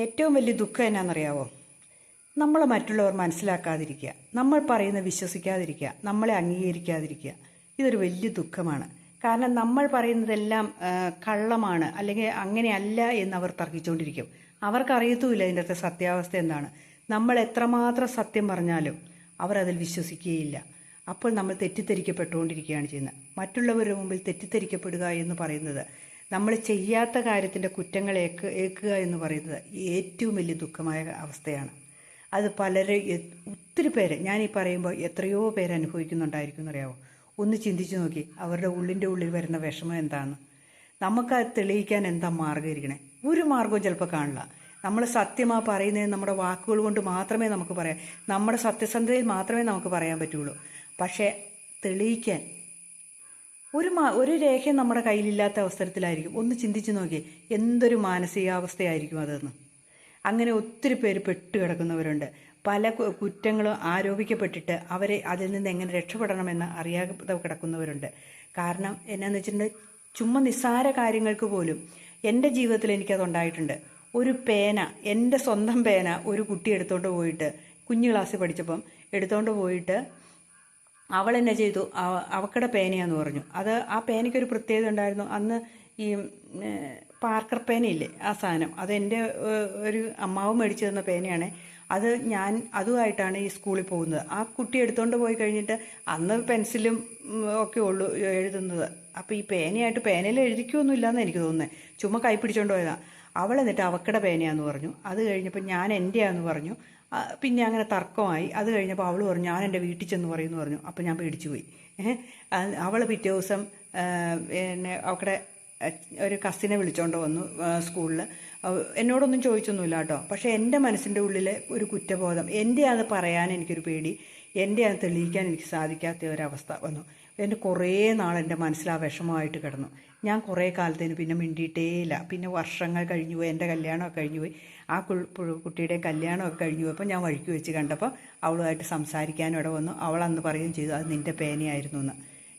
ഏറ്റവും വലിയ ദുഃഖം എന്നാണെന്നറിയാവോ നമ്മൾ മറ്റുള്ളവർ മനസ്സിലാക്കാതിരിക്കുക നമ്മൾ പറയുന്നത് വിശ്വസിക്കാതിരിക്കുക നമ്മളെ അംഗീകരിക്കാതിരിക്കുക ഇതൊരു വലിയ ദുഃഖമാണ്. കാരണം നമ്മൾ പറയുന്നതെല്ലാം കള്ളമാണ് അല്ലെങ്കിൽ അങ്ങനെയല്ല എന്ന് അവർ തർക്കിച്ചുകൊണ്ടിരിക്കും. അവർക്കറിയത്തുമില്ല ഇതിന്റെ അകത്തെ സത്യാവസ്ഥ എന്താണ്. നമ്മൾ എത്രമാത്രം സത്യം പറഞ്ഞാലും അവർ അതിൽ വിശ്വസിക്കുകയില്ല. അപ്പോൾ നമ്മൾ തെറ്റിദ്ധരിക്കപ്പെട്ടുകൊണ്ടിരിക്കുകയാണ് ചെയ്യുന്നത്. മറ്റുള്ളവരുടെ മുമ്പിൽ തെറ്റിദ്ധരിക്കപ്പെടുക എന്ന് പറയുന്നത് നമ്മൾ ചെയ്യാത്ത കാര്യത്തിന്റെ കുറ്റങ്ങൾ ഏക്ക് ഏൽക്കുക എന്ന് പറയുന്നത് ഏറ്റവും വലിയ ദുഃഖമായ അവസ്ഥയാണ്. അത് പലരെ ഒത്തിരി പേര് ഞാൻ ഈ പറയുമ്പോൾ എത്രയോ പേര് അനുഭവിക്കുന്നുണ്ടായിരിക്കും എന്നറിയാമോ ഒന്ന് ചിന്തിച്ചു നോക്കി അവരുടെ ഉള്ളിന്റെ ഉള്ളിൽ വരുന്ന വിഷമം എന്താണ്? നമുക്ക് അത് തെളിയിക്കാൻ എന്താ മാർഗം ഇരിക്കണേ? ഒരു മാർഗവും ചിലപ്പോൾ കാണില്ല. നമ്മൾ സത്യമാ പറയുന്നത് നമ്മുടെ വാക്കുകൾ കൊണ്ട് മാത്രമേ നമുക്ക് പറയാം നമ്മുടെ സത്യസന്ധതയിൽ മാത്രമേ നമുക്ക് പറയാൻ പറ്റുള്ളൂ. പക്ഷേ തെളിയിക്കാൻ ഒരു മാ ഒരു രേഖയും നമ്മുടെ കയ്യിലില്ലാത്ത അവസരത്തിലായിരിക്കും. ഒന്ന് ചിന്തിച്ചു നോക്കിയേ എന്തൊരു മാനസികാവസ്ഥയായിരിക്കും അതെന്ന്. അങ്ങനെ ഒത്തിരി പേര് പെട്ടുകിടക്കുന്നവരുണ്ട് പല കുറ്റങ്ങളും ആരോപിക്കപ്പെട്ടിട്ട് അവരെ അതിൽ നിന്ന് എങ്ങനെ രക്ഷപ്പെടണമെന്ന് അറിയാതെ കിടക്കുന്നവരുണ്ട്. കാരണം എന്നാന്ന് വെച്ചിട്ടുണ്ടെങ്കിൽ ചുമ്മാ നിസ്സാര കാര്യങ്ങൾക്ക് പോലും എന്റെ ജീവിതത്തിൽ എനിക്കതുണ്ടായിട്ടുണ്ട് ഒരു പേന എന്റെ സ്വന്തം പേന ഒരു കുട്ടി എടുത്തോണ്ട് പോയിട്ട് കുഞ്ഞു ക്ലാസ്സിൽ പഠിച്ചപ്പം എടുത്തോണ്ട് പോയിട്ട് അവൾ എന്നെ ചെയ്തു അവക്കട പേനയാന്ന് പറഞ്ഞു. അത് ആ പേനയ്ക്കൊരു പ്രത്യേകത ഉണ്ടായിരുന്നു. അന്ന് ഈ പാർക്കർ പേനയില്ലേ ആ സാധനം. അത് എന്റെ ഒരു അമ്മാവ് മേടിച്ചു തന്ന പേനയാണ്. അത് ഞാൻ അതുമായിട്ടാണ് ഈ സ്കൂളിൽ പോകുന്നത്. ആ കുട്ടി എടുത്തുകൊണ്ട് പോയി കഴിഞ്ഞിട്ട് അന്ന് പെൻസിലും ഒക്കെ ഉള്ളു എഴുതുന്നത്. അപ്പോൾ ഈ പേനയായിട്ട് പേനയിൽ എഴുതിക്കൊന്നുമില്ലെന്ന് എനിക്ക് തോന്നുന്നത് ചുമ്മാ കൈ പിടിച്ചോണ്ട് പോയതാണ് അവൾ എന്നിട്ട് അവക്കടെ പേനയാന്ന് പറഞ്ഞു. അത് കഴിഞ്ഞപ്പോൾ ഞാൻ എന്റെയാന്ന് പറഞ്ഞു. പിന്നെ അങ്ങനെ തർക്കമായി. അത് കഴിഞ്ഞപ്പോൾ അവൾ പറഞ്ഞു ഞാൻ എന്റെ വീട്ടിൽ ചെന്ന് പറയുമെന്ന് പറഞ്ഞു. അപ്പോൾ ഞാൻ പേടിച്ചു പോയി. അവൾ പിറ്റേ ദിവസം എന്നെ അവക്കടെ ഒരു കസിനെ വിളിച്ചോണ്ട് വന്നു സ്കൂളിൽ എന്നോടൊന്നും ചോദിച്ചൊന്നുമില്ല കേട്ടോ. പക്ഷേ എന്റെ മനസ്സിന്റെ ഉള്ളിൽ ഒരു കുറ്റബോധം എന്റെ അത് പറയാൻ എനിക്കൊരു പേടി എന്റെ അത് തെളിയിക്കാൻ എനിക്ക് സാധിക്കാത്ത ഒരവസ്ഥ വന്നു. എന്റെ കുറേ നാൾ എന്റെ മനസ്സിൽ ആ വിഷമമായിട്ട് കിടന്നു. ഞാൻ കുറേ കാലത്തേന് പിന്നെ മിണ്ടിയിട്ടേയില്ല. പിന്നെ വർഷങ്ങൾ കഴിഞ്ഞു പോയി എന്റെ കല്യാണമൊക്കെ കഴിഞ്ഞു പോയി. ആ കുട്ടിയുടെ കല്യാണമൊക്കെ കഴിഞ്ഞു പോയപ്പോൾ ഞാൻ വഴിക്ക് വെച്ച് കണ്ടപ്പോൾ അവളുമായിട്ട് സംസാരിക്കാനും ഇവിടെ വന്നു. അവൾ അന്ന് പറയുകയും ചെയ്തു അത് നിന്റെ പേനയായിരുന്നു എന്ന്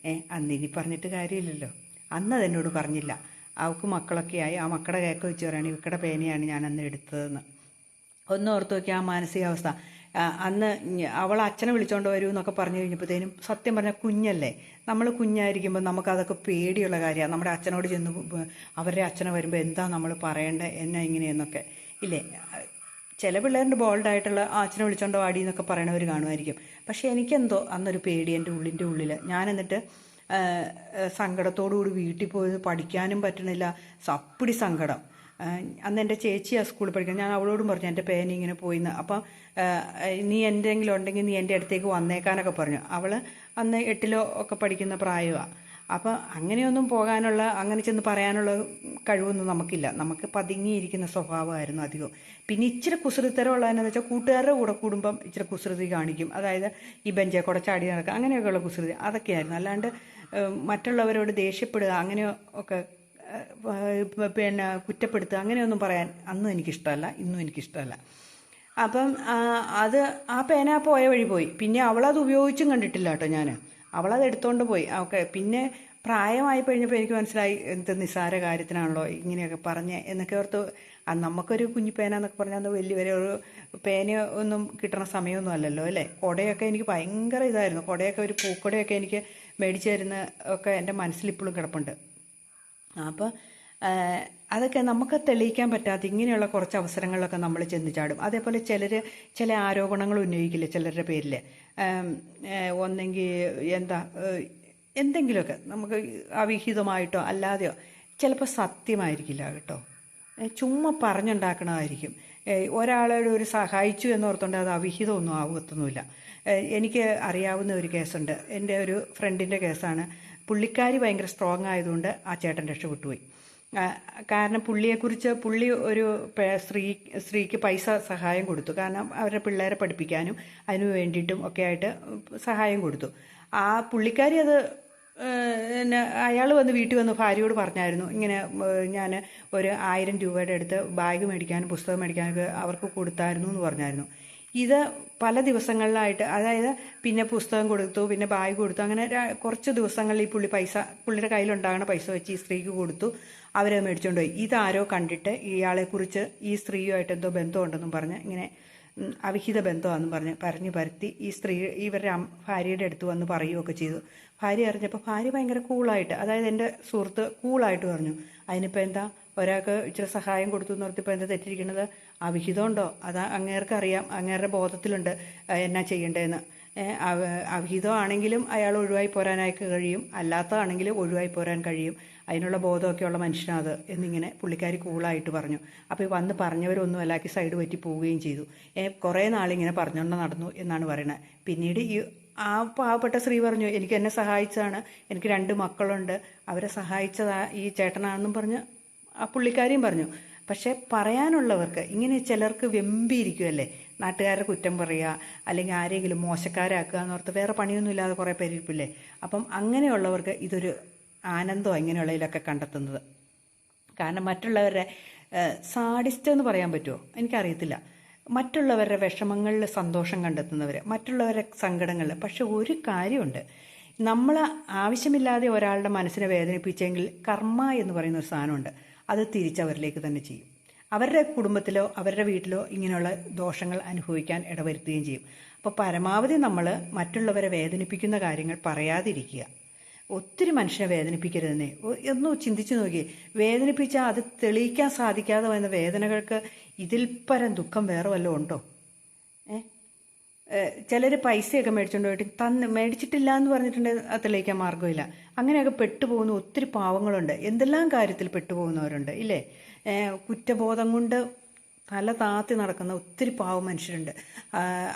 ഏ അന്ന് ഇനി പറഞ്ഞിട്ട് കാര്യമില്ലല്ലോ. അന്ന് അതെന്നോട് പറഞ്ഞില്ല. അവൾക്ക് മക്കളൊക്കെ ആയി. ആ മക്കളുടെ കേക്ക് വെച്ച് പറയുകയാണ് ഇവക്കടെ പേനയാണ് ഞാൻ അന്ന് എടുത്തതെന്ന്. ഒന്ന് ഓർത്ത് നോക്കിയാൽ ആ മാനസികാവസ്ഥ. അന്ന് അവൾ അച്ഛനെ വിളിച്ചോണ്ട് വരൂ എന്നൊക്കെ പറഞ്ഞു കഴിഞ്ഞപ്പോഴത്തേനും സത്യം പറഞ്ഞാൽ കുഞ്ഞല്ലേ. നമ്മൾ കുഞ്ഞായിരിക്കുമ്പോൾ നമുക്കതൊക്കെ പേടിയുള്ള കാര്യമാണ് നമ്മുടെ അച്ഛനോട് ചെന്ന് അവരുടെ അച്ഛനെ വരുമ്പോൾ എന്താ നമ്മൾ പറയേണ്ടത് എന്നാ ഇങ്ങനെയെന്നൊക്കെ. ഇല്ലേ? ചില പിള്ളേരുടെ ബോൾഡായിട്ടുള്ള അച്ഛനെ വിളിച്ചോണ്ട് വാടി എന്നൊക്കെ പറയണവർ കാണുമായിരിക്കും. പക്ഷേ എനിക്കെന്തോ അന്നൊരു പേടി എന്റെ ഉള്ളിന്റെ ഉള്ളിൽ ഞാൻ എന്നിട്ട് സങ്കടത്തോടുകൂടി വീട്ടിൽ പോയത് പഠിക്കാനും പറ്റണില്ല. സപ്പിടി സങ്കടം. അന്ന് എന്റെ ചേച്ചി ആ സ്കൂളിൽ പഠിക്കുന്നത്. ഞാൻ അവളോടും പറഞ്ഞു എന്റെ പേന ഇങ്ങനെ പോയിന്ന്. അപ്പം നീ എന്തെങ്കിലും ഉണ്ടെങ്കിൽ നീ എന്റെ അടുത്തേക്ക് വന്നേക്കാനൊക്കെ പറഞ്ഞു. അവൾ അന്ന് എട്ടിലോ ഒക്കെ പഠിക്കുന്ന പ്രായമാണ് അപ്പം അങ്ങനെയൊന്നും പോകാനുള്ള അങ്ങനെ ചെന്ന് പറയാനുള്ള കഴിവൊന്നും നമുക്കില്ല. നമുക്ക് പതുങ്ങിയിരിക്കുന്ന സ്വഭാവമായിരുന്നു അധികം പിന്നെ ഇച്ചിരി കുസൃത്തരം ഉള്ളതെന്നു വെച്ചാൽ കൂട്ടുകാരുടെ കൂടെ കൂടുമ്പം ഇച്ചിരി കുസൃതി കാണിക്കും. അതായത് ഈ ബെഞ്ചെ കൂടെ ചാടി നടക്കുക അങ്ങനെയൊക്കെയുള്ള കുസൃതി. അതൊക്കെയായിരുന്നു. അല്ലാണ്ട് മറ്റുള്ളവരോട് ദേഷ്യപ്പെടുക അങ്ങനെ ഒക്കെ പിന്നെ കുറ്റപ്പെടുത്തുക അങ്ങനെയൊന്നും പറയാൻ അന്നും എനിക്കിഷ്ടമല്ല ഇന്നും എനിക്കിഷ്ടമല്ല. അപ്പം അത് ആ പേന പോയ വഴി പോയി. പിന്നെ അവളത് ഉപയോഗിച്ചും കണ്ടിട്ടില്ല കേട്ടോ ഞാൻ അവളത് എടുത്തുകൊണ്ട് പോയി. ഓക്കെ പിന്നെ പ്രായമായി കഴിഞ്ഞപ്പോൾ എനിക്ക് മനസ്സിലായി എന്ത് നിസ്സാര കാര്യത്തിനാണല്ലോ ഇങ്ങനെയൊക്കെ പറഞ്ഞ് എന്നൊക്കെ ഓർത്ത് നമുക്കൊരു കുഞ്ഞു പേന എന്നൊക്കെ പറഞ്ഞാൽ അത് വലിയ വരെ ഒരു പേന ഒന്നും കിട്ടണ സമയമൊന്നും അല്ലല്ലോ അല്ലേ? കുടയൊക്കെ എനിക്ക് ഭയങ്കര ഇതായിരുന്നു. കുടയൊക്കെ ഒരു പൂക്കുടയൊക്കെ എനിക്ക് മേടിച്ചു തരുന്ന ഒക്കെ എന്റെ മനസ്സിൽ ഇപ്പോഴും കിടപ്പുണ്ട്. അപ്പോൾ അതൊക്കെ നമുക്ക് തെളിയിക്കാൻ പറ്റാത്ത ഇങ്ങനെയുള്ള കുറച്ച് അവസരങ്ങളിലൊക്കെ നമ്മൾ ചെന്ന് ചാടും. അതേപോലെ ചിലർ ചില ആരോപണങ്ങൾ ഉന്നയിക്കില്ല ചിലരുടെ പേരിൽ ഒന്നെങ്കിൽ എന്താ എന്തെങ്കിലുമൊക്കെ നമുക്ക് അവിഹിതമായിട്ടോ അല്ലാതെയോ ചിലപ്പോൾ സത്യമായിരിക്കില്ല കേട്ടോ. ചുമ്മാ പറഞ്ഞുണ്ടാക്കണമായിരിക്കും ഒരാളോട് ഒരു സഹായിച്ചു എന്നോർത്തുകൊണ്ട് അത് അവിഹിതമൊന്നും ആവത്തൊന്നുമില്ല. എനിക്ക് അറിയാവുന്ന ഒരു കേസുണ്ട്. എന്റെ ഒരു ഫ്രണ്ടിന്റെ കേസാണ്. പുള്ളിക്കാരി ഭയങ്കര സ്ട്രോങ് ആയതുകൊണ്ട് ആ ചേട്ടൻ രക്ഷപ്പെട്ടുപോയി കാരണം പുള്ളിയെക്കുറിച്ച് പുള്ളി ഒരു സ്ത്രീ സ്ത്രീക്ക് പൈസ സഹായം കൊടുത്തു. കാരണം അവരുടെ പിള്ളേരെ പഠിപ്പിക്കാനും അതിനു വേണ്ടിയിട്ടും ഒക്കെ ആയിട്ട് സഹായം കൊടുത്തു. ആ പുള്ളിക്കാരി അത് പിന്നെ അയാൾ വന്ന് വീട്ടിൽ വന്ന് ഭാര്യയോട് പറഞ്ഞായിരുന്നു. ഇങ്ങനെ ഞാൻ ഒരു ആയിരം രൂപയുടെ അടുത്ത് ബാഗ് മേടിക്കാനും പുസ്തകം മേടിക്കാനൊക്കെ അവർക്ക് കൊടുത്തായിരുന്നു എന്ന് പറഞ്ഞായിരുന്നു. ഇത് പല ദിവസങ്ങളിലായിട്ട് അതായത് പിന്നെ പുസ്തകം കൊടുത്തു പിന്നെ ബാഗ് കൊടുത്തു അങ്ങനെ കുറച്ച് ദിവസങ്ങളിൽ ഈ പുള്ളി പൈസ പുള്ളിയുടെ കയ്യിലുണ്ടാകുന്ന പൈസ വെച്ച് ഈ സ്ത്രീക്ക് കൊടുത്തു അവരെ മേടിച്ചുകൊണ്ട് പോയി. ഇതാരോ കണ്ടിട്ട് ഇയാളെക്കുറിച്ച് ഈ സ്ത്രീയുമായിട്ട് എന്തോ ബന്ധമുണ്ടെന്നും പറഞ്ഞ് ഇങ്ങനെ അവിഹിത ബന്ധമാണെന്ന് പറഞ്ഞ് പറഞ്ഞു പരത്തി ഈ സ്ത്രീ ഇവരുടെ ഭാര്യയുടെ അടുത്ത് വന്ന് പറയുകയൊക്കെ ചെയ്തു. ഭാര്യ അറിഞ്ഞപ്പോൾ ഭാര്യ ഭയങ്കര കൂളായിട്ട് അതായത് എന്റെ സുഹൃത്ത് കൂളായിട്ട് പറഞ്ഞു. അതിനിപ്പോൾ എന്താ? ഒരാൾക്ക് ഇച്ചിരി സഹായം കൊടുത്തു പറഞ്ഞപ്പോൾ എന്താ തെറ്റിരിക്കുന്നത് അവിഹിതമുണ്ടോ അത് അങ്ങേർക്ക് അറിയാം. അങ്ങേരുടെ ബോധത്തിലുണ്ട്. എന്നാ ചെയ്യേണ്ടതെന്ന് അവിഹിതമാണെങ്കിലും അയാൾ ഒഴിവായി പോരാനായി കഴിയും. അല്ലാത്തതാണെങ്കിലും ഒഴിവായി പോരാൻ കഴിയും. അതിനുള്ള ബോധമൊക്കെ ഉള്ള മനുഷ്യനാത് എന്നിങ്ങനെ പുള്ളിക്കാരി കൂളായിട്ട് പറഞ്ഞു. അപ്പോൾ വന്ന് പറഞ്ഞവരൊന്നും അല്ലാക്കി സൈഡ് പറ്റി പോവുകയും ചെയ്തു. കുറേ നാളിങ്ങനെ പറഞ്ഞുകൊണ്ട് നടന്നു എന്നാണ് പറയുന്നത് പിന്നീട് ഈ ആ പാവപ്പെട്ട സ്ത്രീ പറഞ്ഞു എനിക്ക് എന്നെ സഹായിച്ചതാണ് എനിക്ക് രണ്ട് മക്കളുണ്ട്. അവരെ സഹായിച്ചതാ ഈ ചേട്ടനാണെന്നും പറഞ്ഞ് ആ പുള്ളിക്കാരിയും പറഞ്ഞു. പക്ഷേ പറയാനുള്ളവർക്ക് ഇങ്ങനെ ചിലർക്ക് വെമ്പിയിരിക്കുമല്ലേ നാട്ടുകാരെ കുറ്റം പറയുക അല്ലെങ്കിൽ ആരെങ്കിലും മോശക്കാരാക്കുക എന്നോർത്ത് വേറെ പണിയൊന്നുമില്ലാതെ കുറേ പേരിപ്പില്ലേ അപ്പം അങ്ങനെയുള്ളവർക്ക് ഇതൊരു ആനന്ദം ഇങ്ങനെയുള്ളതിലൊക്കെ കണ്ടെത്തുന്നത്? കാരണം മറ്റുള്ളവരുടെ സാഡിസ്റ്റ് എന്ന് പറയാൻ പറ്റുമോ എനിക്കറിയത്തില്ല. മറ്റുള്ളവരുടെ വിഷമങ്ങളിൽ സന്തോഷം കണ്ടെത്തുന്നവർ മറ്റുള്ളവരുടെ സങ്കടങ്ങളിൽ. പക്ഷെ ഒരു കാര്യമുണ്ട്. നമ്മൾ ആവശ്യമില്ലാതെ ഒരാളുടെ മനസ്സിനെ വേദനിപ്പിച്ചെങ്കിൽ കർമ്മ എന്ന് പറയുന്ന ഒരു സാധനമുണ്ട്. അത് തിരിച്ചവരിലേക്ക് തന്നെ ചെയ്യും. അവരുടെ കുടുംബത്തിലോ അവരുടെ വീട്ടിലോ ഇങ്ങനെയുള്ള ദോഷങ്ങൾ അനുഭവിക്കാൻ ഇടവരുത്തുകയും ചെയ്യും. അപ്പോൾ പരമാവധി നമ്മൾ മറ്റുള്ളവരെ വേദനിപ്പിക്കുന്ന കാര്യങ്ങൾ പറയാതിരിക്കുക. ഒത്തിരി മനുഷ്യനെ വേദനിപ്പിക്കരുതെന്നേ. ഒന്ന് ചിന്തിച്ചു നോക്കി. വേദനിപ്പിച്ചാൽ അത് തെളിയിക്കാൻ സാധിക്കാതെ വന്ന വേദനകൾക്ക് ഇതിൽ പരം ദുഃഖം വേറെ വല്ലതും ഉണ്ടോ? ഏ? ചിലർ പൈസയൊക്കെ മേടിച്ചുകൊണ്ട് പോയിട്ട് തന്ന് മേടിച്ചിട്ടില്ല എന്ന് പറഞ്ഞിട്ടുണ്ടെങ്കിൽ അത് തെളിയിക്കാൻ മാർഗമില്ല. അങ്ങനെയൊക്കെ പെട്ടുപോകുന്ന ഒത്തിരി പാവങ്ങളുണ്ട്. എന്തെല്ലാം കാര്യത്തിൽ പെട്ടുപോകുന്നവരുണ്ട് ഇല്ലേ? കുറ്റബോധം കൊണ്ട് തല താത്തി നടക്കുന്ന ഒത്തിരി പാവ മനുഷ്യരുണ്ട്.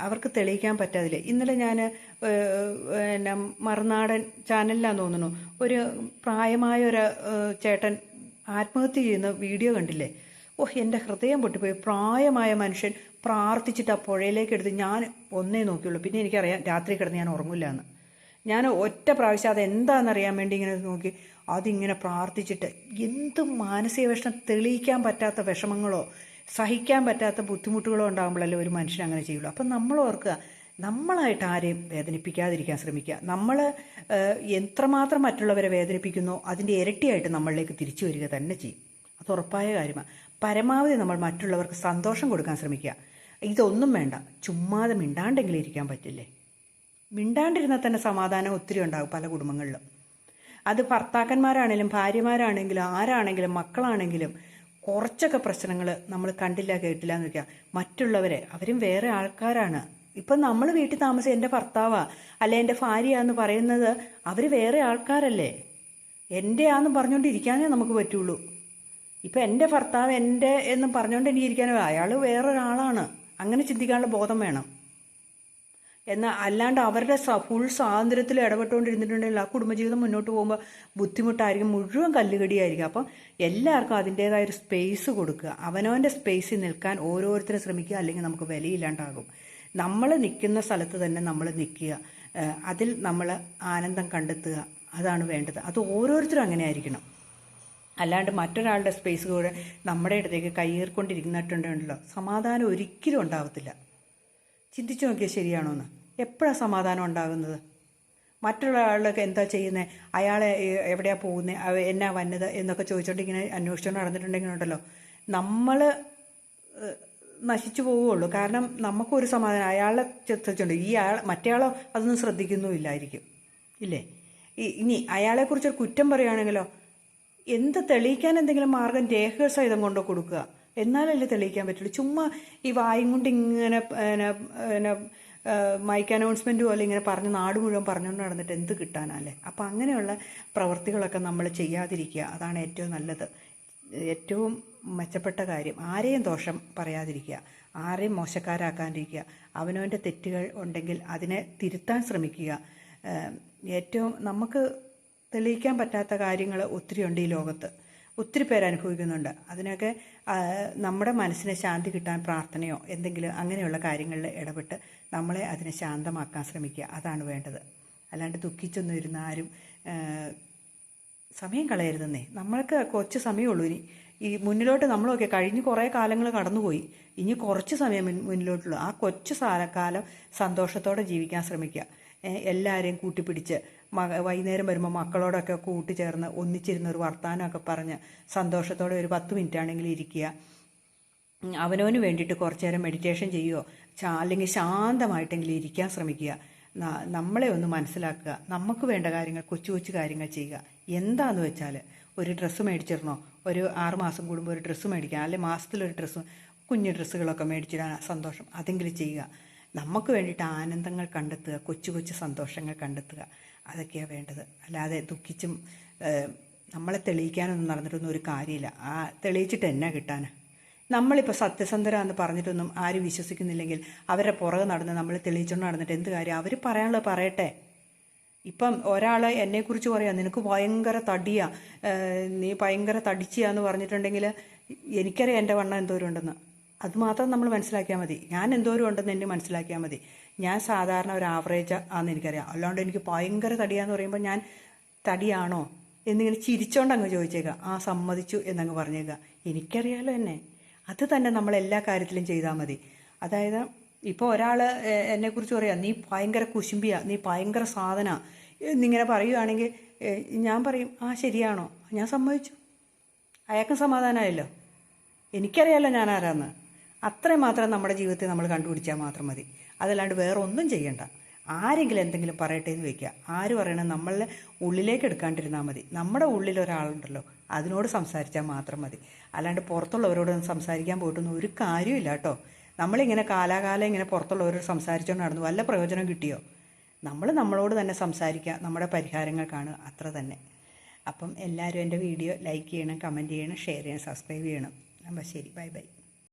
അവർക്ക് തെളിയിക്കാൻ പറ്റാതില്ല? ഇന്നലെ ഞാൻ പിന്നെ മറുനാടൻ ചാനലിലാന്ന് തോന്നുന്നു. ഒരു പ്രായമായ ഒരു ചേട്ടൻ ആത്മഹത്യ ചെയ്യുന്ന വീഡിയോ കണ്ടില്ലേ? ഓഹ് എന്റെ ഹൃദയം പൊട്ടിപ്പോയി. പ്രായമായ മനുഷ്യൻ പ്രാർത്ഥിച്ചിട്ട് ആ പുഴയിലേക്ക് എടുത്ത് ഞാൻ ഒന്നേ നോക്കിയുള്ളൂ. പിന്നെ എനിക്കറിയാം രാത്രി കിടന്ന് ഞാൻ ഉറങ്ങില്ല എന്ന് ഞാൻ ഒറ്റ പ്രാവശ്യം അത് എന്താണെന്നറിയാൻ വേണ്ടി ഇങ്ങനെ നോക്കി. അതിങ്ങനെ പ്രാർത്ഥിച്ചിട്ട് എന്ത് മാനസിക വിഷമം തെളിയിക്കാൻ പറ്റാത്ത വിഷമങ്ങളോ സഹിക്കാൻ പറ്റാത്ത ബുദ്ധിമുട്ടുകളോ ഉണ്ടാകുമ്പോഴല്ലേ ഒരു മനുഷ്യൻ അങ്ങനെ ചെയ്യുള്ളൂ. അപ്പം നമ്മൾ ഓർക്കുക നമ്മളായിട്ട് ആരെയും വേദനിപ്പിക്കാതിരിക്കാൻ ശ്രമിക്കുക. നമ്മൾ എത്രമാത്രം മറ്റുള്ളവരെ വേദനിപ്പിക്കുന്നോ അതിന്റെ ഇരട്ടിയായിട്ട് നമ്മളിലേക്ക് തിരിച്ചു വരിക തന്നെ ചെയ്യും. അത് ഉറപ്പായ കാര്യമാണ്. പരമാവധി നമ്മൾ മറ്റുള്ളവർക്ക് സന്തോഷം കൊടുക്കാൻ ശ്രമിക്കുക. ഇതൊന്നും വേണ്ട. ചുമ്മാതെ മിണ്ടാണ്ടെങ്കിലും ഇരിക്കാൻ പറ്റില്ലേ? മിണ്ടാണ്ടിരുന്നാൽ തന്നെ സമാധാനം ഒത്തിരി ഉണ്ടാകും പല കുടുംബങ്ങളിലും. അത് ഭർത്താക്കന്മാരാണെങ്കിലും ഭാര്യമാരാണെങ്കിലും ആരാണെങ്കിലും മക്കളാണെങ്കിലും കുറച്ചൊക്കെ പ്രശ്നങ്ങൾ നമ്മൾ കണ്ടില്ല കേട്ടില്ല എന്ന് വെക്കുക. മറ്റുള്ളവരെ അവരും വേറെ ആൾക്കാരാണ്. ഇപ്പം നമ്മൾ വീട്ടിൽ താമസം എന്റെ ഭർത്താവാ അല്ലെ എന്റെ ഭാര്യയാന്ന് പറയുന്നത് അവർ വേറെ ആൾക്കാരല്ലേ? എന്റെ ആന്ന് പറഞ്ഞുകൊണ്ടിരിക്കാനേ നമുക്ക് പറ്റുള്ളൂ. ഇപ്പം എന്റെ ഭർത്താവ് എന്റെ എന്ന് പറഞ്ഞുകൊണ്ട് എനിക്ക് അയാൾ വേറൊരാളാണ്. അങ്ങനെ ചിന്തിക്കാനുള്ള ബോധം വേണം. എന്നാൽ അല്ലാണ്ട് അവരുടെ ഫുൾ സ്വാതന്ത്ര്യത്തിൽ ഇടപെട്ടുകൊണ്ടിരുന്നിട്ടുണ്ടെങ്കിൽ ആ കുടുംബജീവിതം മുന്നോട്ട് പോകുമ്പോൾ ബുദ്ധിമുട്ടായിരിക്കും മുഴുവൻ കല്ലുകടിയായിരിക്കും. അപ്പം എല്ലാവർക്കും അതിന്റേതായ ഒരു സ്പേസ് കൊടുക്കുക അവനവന്റെ സ്പേസിൽ നിൽക്കാൻ ഓരോരുത്തരും ശ്രമിക്കുക. അല്ലെങ്കിൽ നമുക്ക് വിലയില്ലാണ്ടാകും. നമ്മൾ നിൽക്കുന്ന സ്ഥലത്ത് തന്നെ നമ്മൾ നിൽക്കുക. അതിൽ നമ്മൾ ആനന്ദം കണ്ടെത്തുക. അതാണ് വേണ്ടത്. അത് ഓരോരുത്തരും അങ്ങനെ ആയിരിക്കണം അല്ലാണ്ട് മറ്റൊരാളുടെ സ്പേസ് കൂടെ നമ്മുടെ അടുത്തേക്ക് കയ്യേറിക്കൊണ്ടിരിക്കുന്നിട്ടുണ്ടല്ലോ സമാധാനം ഒരിക്കലും ഉണ്ടാവത്തില്ല. ചിന്തിച്ചു നോക്കിയാൽ ശരിയാണോ എന്ന് എപ്പോഴാണ് സമാധാനം ഉണ്ടാകുന്നത്? മറ്റുള്ള എന്താ ചെയ്യുന്നത് അയാളെ എവിടെയാണ് എവിടെയാ പോകുന്നത് എന്നാ വന്നത് എന്നൊക്കെ ചോദിച്ചുകൊണ്ടിങ്ങനെ അന്വേഷിച്ചുകൊണ്ട് നടന്നിട്ടുണ്ടെങ്കിൽ ഉണ്ടല്ലോ. നമ്മൾ നശിച്ചു പോവുകയുള്ളൂ. കാരണം നമുക്കൊരു സമാധാനം അയാളെ ചെത്തിച്ചുണ്ട് ഈ ആൾ മറ്റേയാളോ അതൊന്നും ശ്രദ്ധിക്കുന്നുമില്ലായിരിക്കും. ഇല്ലേ? ഇനി അയാളെക്കുറിച്ചൊരു കുറ്റം പറയുകയാണെങ്കിലോ എന്ത് തെളിയിക്കാൻ എന്തെങ്കിലും മാർഗം രേഖകൾ സഹിതം കൊണ്ടോ കൊടുക്കുക. എന്നാലല്ലേ തെളിയിക്കാൻ പറ്റുള്ളൂ. ചുമ്മാ ഈ വായും കൊണ്ട് ഇങ്ങനെ മൈക്ക് അനൗൺസ്മെന്റും പോലെ ഇങ്ങനെ പറഞ്ഞ് നാട് മുഴുവൻ പറഞ്ഞുകൊണ്ട് നടന്നിട്ട് എന്ത് കിട്ടാനല്ലേ? അപ്പം അങ്ങനെയുള്ള പ്രവൃത്തികളൊക്കെ നമ്മൾ ചെയ്യാതിരിക്കുക. അതാണ് ഏറ്റവും നല്ലത്. ഏറ്റവും മെച്ചപ്പെട്ട കാര്യം. ആരെയും ദോഷം പറയാതിരിക്കുക. ആരെയും മോശക്കാരാക്കാണ്ടിരിക്കുക അവനവന്റെ തെറ്റുകൾ ഉണ്ടെങ്കിൽ അതിനെ തിരുത്താൻ ശ്രമിക്കുക. ഏറ്റവും നമുക്ക് തെളിയിക്കാൻ പറ്റാത്ത കാര്യങ്ങൾ ഒത്തിരി ഉണ്ട് ഈ ലോകത്ത്. ഒത്തിരി പേര് അനുഭവിക്കുന്നുണ്ട്. അതിനൊക്കെ നമ്മുടെ മനസ്സിനെ ശാന്തി കിട്ടാൻ പ്രാർത്ഥനയോ എന്തെങ്കിലും അങ്ങനെയുള്ള കാര്യങ്ങളിൽ ഇടപെട്ട് നമ്മളെ അതിനെ ശാന്തമാക്കാൻ ശ്രമിക്കുക. അതാണ് വേണ്ടത്. അല്ലാണ്ട് ദുഃഖിച്ചൊന്നും ഇരുന്ന് ആരും സമയം കളയരുതെന്നേ. നമ്മൾക്ക് കുറച്ച് സമയമുള്ളൂ ഇനി. ഈ മുന്നിലോട്ട് നമ്മളൊക്കെ കഴിഞ്ഞ് കുറേ കാലങ്ങൾ കടന്നുപോയി. ഇനി കുറച്ച് സമയം മുന്നിലോട്ടുള്ളൂ. ആ കൊച്ചു സാലക്കാലം കാലം സന്തോഷത്തോടെ ജീവിക്കാൻ ശ്രമിക്കുക. എല്ലാവരെയും കൂട്ടിപ്പിടിച്ച് മക വൈകുന്നേരം വരുമ്പോൾ മക്കളോടൊക്കെ കൂട്ടിച്ചേർന്ന് ഒന്നിച്ചിരുന്ന് ഒരു വർത്തമാനമൊക്കെ പറഞ്ഞ് സന്തോഷത്തോടെ ഒരു പത്ത് മിനിറ്റ് ആണെങ്കിലും ഇരിക്കുക അവനവന് വേണ്ടിയിട്ട് കുറച്ചു നേരം മെഡിറ്റേഷൻ ചെയ്യുകയോ അല്ലെങ്കിൽ ശാന്തമായിട്ടെങ്കിലും ഇരിക്കാൻ ശ്രമിക്കുക. നമ്മളെ ഒന്ന് മനസ്സിലാക്കുക. നമുക്ക് വേണ്ട കാര്യങ്ങൾ കൊച്ചു കൊച്ചു കാര്യങ്ങൾ ചെയ്യുക. എന്താന്ന് വെച്ചാൽ ഒരു ഡ്രസ്സ് മേടിച്ചിരുന്നോ? ഒരു ആറ് മാസം കൂടുമ്പോൾ ഒരു ഡ്രസ്സ് മേടിക്കുക അല്ലെങ്കിൽ മാസത്തിലൊരു ഡ്രസ്സ് കുഞ്ഞു ഡ്രസ്സുകളൊക്കെ മേടിച്ചിടാൻ സന്തോഷം. അതെങ്കിലും ചെയ്യുക. നമുക്ക് വേണ്ടിയിട്ട് ആനന്ദങ്ങൾ കണ്ടെത്തുക കൊച്ചു കൊച്ചു സന്തോഷങ്ങൾ കണ്ടെത്തുക. അതൊക്കെയാണ് വേണ്ടത്. അല്ലാതെ ദുഃഖിച്ചും നമ്മളെ തെളിയിക്കാനൊന്നും നടന്നിട്ടൊന്നും ഒരു കാര്യമില്ല. ആ തെളിയിച്ചിട്ട് എന്നാ കിട്ടാൻ നമ്മളിപ്പോൾ സത്യസന്ധരാന്ന് പറഞ്ഞിട്ടൊന്നും ആരും വിശ്വസിക്കുന്നില്ലെങ്കിൽ അവരെ പുറകെ നടന്ന് നമ്മൾ തെളിയിച്ചുകൊണ്ട് നടന്നിട്ട് എന്ത് കാര്യം? അവർ പറയാനുള്ളത് പറയട്ടെ. ഇപ്പം ഒരാൾ എന്നെക്കുറിച്ച് പറയാം നിനക്ക് ഭയങ്കര തടിയാ നീ ഭയങ്കര തടിച്ചിയാന്ന് പറഞ്ഞിട്ടുണ്ടെങ്കിൽ എനിക്കറിയാം എന്റെ വണ്ണം എന്തോരം ഉണ്ടെന്ന് അത് മാത്രം നമ്മൾ മനസ്സിലാക്കിയാൽ മതി. ഞാൻ എന്തോരം ഉണ്ടെന്ന് എന്നെ മനസ്സിലാക്കിയാൽ മതി. ഞാൻ സാധാരണ ഒരു ആവറേജ് ആണെന്ന് എനിക്കറിയാം. അല്ലാണ്ട് എനിക്ക് ഭയങ്കര തടിയാന്ന് പറയുമ്പോൾ ഞാൻ തടിയാണോ എന്നിങ്ങനെ ചിരിച്ചോണ്ട് അങ്ങ് ചോദിച്ചേക്കാം. ആ സമ്മതിച്ചു എന്നങ്ങ് പറഞ്ഞേക്കാം. എനിക്കറിയാലോ എന്നെ. അത് തന്നെ നമ്മൾ എല്ലാ കാര്യത്തിലും ചെയ്താൽ മതി. അതായത് ഇപ്പോൾ ഒരാൾ എന്നെക്കുറിച്ച് പറയാം നീ ഭയങ്കര കുശുമ്പിയാ. നീ ഭയങ്കര സാധന. എന്നിങ്ങനെ പറയുകയാണെങ്കിൽ ഞാൻ പറയും ആ ശരിയാണോ? ഞാൻ സമ്മതിച്ചു. അയാൾക്കും സമാധാനമായല്ലോ എനിക്കറിയാലോ ഞാൻ ആരാന്ന്. അത്രയും മാത്രം നമ്മുടെ ജീവിതത്തിൽ നമ്മൾ കണ്ടുപിടിച്ചാൽ മാത്രം മതി. അതല്ലാണ്ട് വേറെ ഒന്നും ചെയ്യണ്ട. ആരെങ്കിലും എന്തെങ്കിലും പറയട്ടെ എന്ന് വെക്കുക. ആര് പറയണം നമ്മളെ ഉള്ളിലേക്ക് എടുക്കാണ്ടിരുന്നാൽ മതി. നമ്മുടെ ഉള്ളിൽ ഒരാളുണ്ടല്ലോ അതിനോട് സംസാരിച്ചാൽ മാത്രം മതി. അല്ലാണ്ട് പുറത്തുള്ളവരോട് സംസാരിക്കാൻ പോയിട്ടൊന്നും ഒരു കാര്യമില്ല കേട്ടോ. നമ്മളിങ്ങനെ കാലാകാലം ഇങ്ങനെ പുറത്തുള്ളവരോട് സംസാരിച്ചുകൊണ്ട് നടന്നു. വല്ല പ്രയോജനം കിട്ടിയോ? നമ്മൾ നമ്മളോട് തന്നെ സംസാരിക്കുക. നമ്മുടെ പരിഹാരങ്ങൾ കാണുക. അത്ര തന്നെ. അപ്പം എല്ലാവരും എന്റെ വീഡിയോ ലൈക്ക് ചെയ്യണം കമന്റ് ചെയ്യണം ഷെയർ ചെയ്യണം സബ്സ്ക്രൈബ് ചെയ്യണം. അപ്പം ശരി. Bye bye.